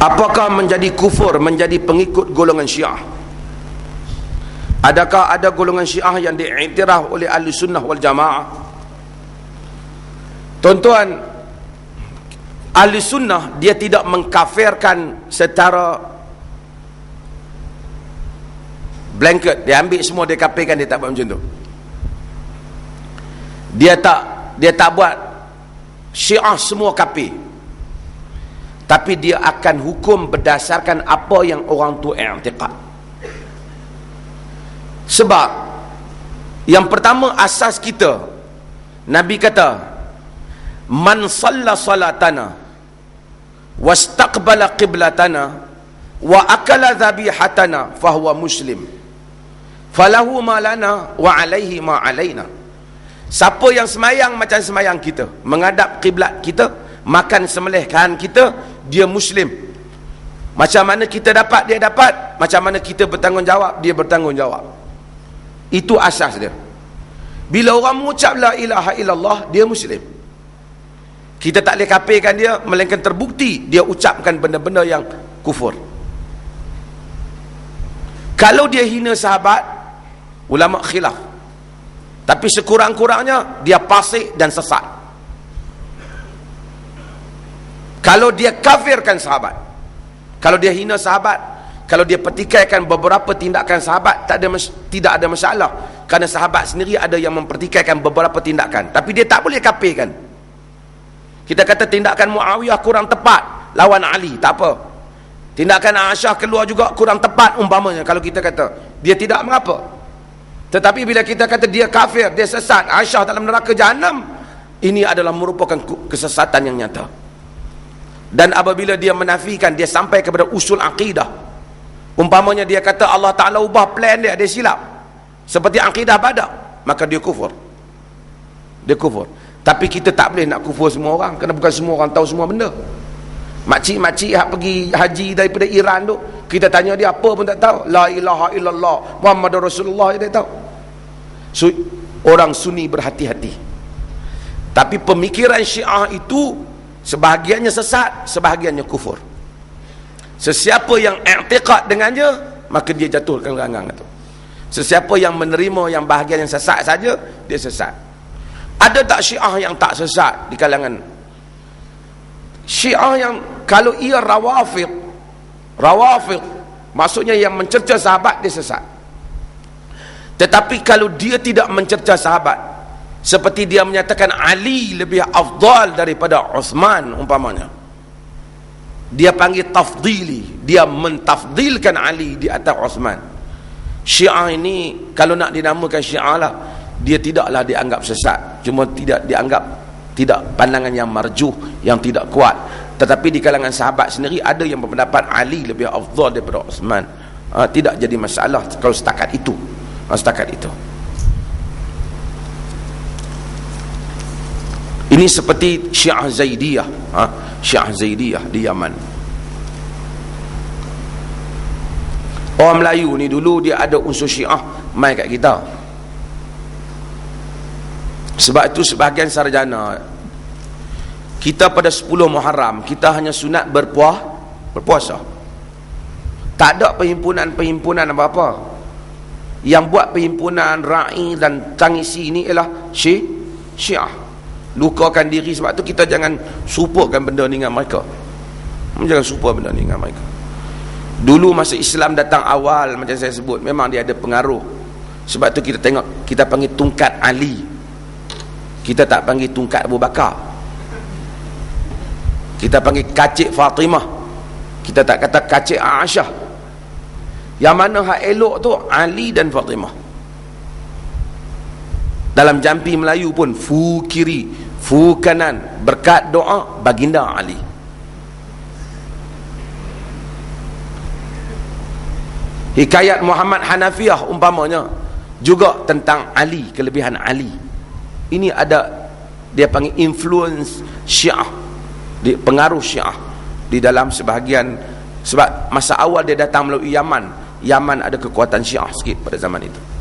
apakah menjadi kufur menjadi pengikut golongan syiah? Adakah ada golongan syiah yang diiktiraf oleh ahli sunnah wal jamaah? Tuan-tuan ahli sunnah dia tidak mengkafirkan secara blanket. Dia ambil semua dia kafirkan dia tak buat macam tu. Dia tak dia tak buat. Syiah semua kafir tapi dia akan hukum berdasarkan apa yang orang tu i'tiqad. Sebab yang pertama asas kita Nabi kata man salla salatana wastaqbala qiblatana wa akala dhabihatana fahuwa muslim. Falahu ma lana wa alaihi ma alaina. Siapa yang semayang macam semayang kita menghadap kiblat kita makan sembelihkan kita dia muslim. Macam mana kita dapat dia dapat. Macam mana kita bertanggungjawab dia bertanggungjawab. Itu asas dia. Bila orang mengucap la ilaha illallah dia muslim. Kita tak boleh kapirkan dia melainkan terbukti dia ucapkan benda-benda yang kufur. Kalau dia hina sahabat ulama khilaf. Tapi sekurang-kurangnya dia pasik dan sesat kalau dia kafirkan sahabat kalau dia hina sahabat kalau dia pertikaikan beberapa tindakan sahabat tak ada tidak ada masalah kerana sahabat sendiri ada yang mempertikaikan beberapa tindakan tapi dia tak boleh kafirkan kita kata tindakan Muawiyah kurang tepat lawan Ali, tak apa. Tindakan Aisyah keluar juga kurang tepat umpamanya kalau kita kata dia tidak mengapa. Tetapi bila kita kata dia kafir, dia sesat, Aisyah dalam neraka jahanam, ini adalah merupakan kesesatan yang nyata. Dan apabila dia menafikan, dia sampai kepada usul akidah. Umpamanya dia kata Allah Ta'ala ubah plan dia, dia silap. Seperti akidah badak, maka dia kufur. Dia kufur. Tapi kita tak boleh nak kufur semua orang kerana bukan semua orang tahu semua benda. Makcik-makcik yang pergi haji daripada Iran tu, kita tanya dia apa pun tak tahu. La ilaha illallah Muhammad Rasulullah dia tak tahu. So, orang sunni berhati-hati. Tapi pemikiran syiah itu sebahagiannya sesat, sebahagiannya kufur. Sesiapa yang i'tiqad dengannya, maka dia jatuh ke gelanggang itu. Sesiapa yang menerima yang bahagian yang sesat saja, dia sesat. Ada tak syiah yang tak sesat di kalangan? Syiah yang kalau ia rawafid, rawafid, maksudnya yang mencerca sahabat dia sesat. Tetapi kalau dia tidak mencerca sahabat, seperti dia menyatakan Ali lebih afdal daripada Uthman umpamanya. Dia panggil tafdili, dia mentafdilkan Ali di atas Uthman. Syiah ini kalau nak dinamakan Syiah lah, dia tidaklah dianggap sesat. Cuma tidak dianggap tidak pandangan yang marjuh yang tidak kuat. Tetapi di kalangan sahabat sendiri ada yang berpendapat Ali lebih afdal daripada Osman ha, tidak jadi masalah kalau setakat itu. Ha, setakat itu ini seperti Syiah Zaidiyah. Ha, Syiah Zaidiyah di Yaman. Orang Melayu ni dulu dia ada unsur Syiah mai kat kita. Sebab itu sebahagian sarjana kita pada 10 Muharram kita hanya sunat berpuah berpuasa. Tak ada perhimpunan-perhimpunan apa-apa. Yang buat perhimpunan ra'i dan tangisi ini ialah syi syiah lukakan diri sebab tu kita jangan supurkan benda ni dengan mereka. Jangan supur benda ni dengan mereka. Dulu masa Islam datang awal macam saya sebut memang dia ada pengaruh. Sebab tu kita tengok kita panggil tungkat Ali. Kita tak panggil tungkat Abu Bakar. Kita panggil kacik Fatimah. Kita tak kata kacik Aisyah. Yang mana hak elok tu Ali dan Fatimah. Dalam jampi Melayu pun fu kiri fu kanan berkat doa baginda Ali. Hikayat Muhammad Hanafiah umpamanya juga tentang Ali kelebihan Ali. Ini ada dia panggil influence syiah di, pengaruh syiah di dalam sebahagian sebab masa awal dia datang melalui Yaman. Yaman ada kekuatan syiah sikit pada zaman itu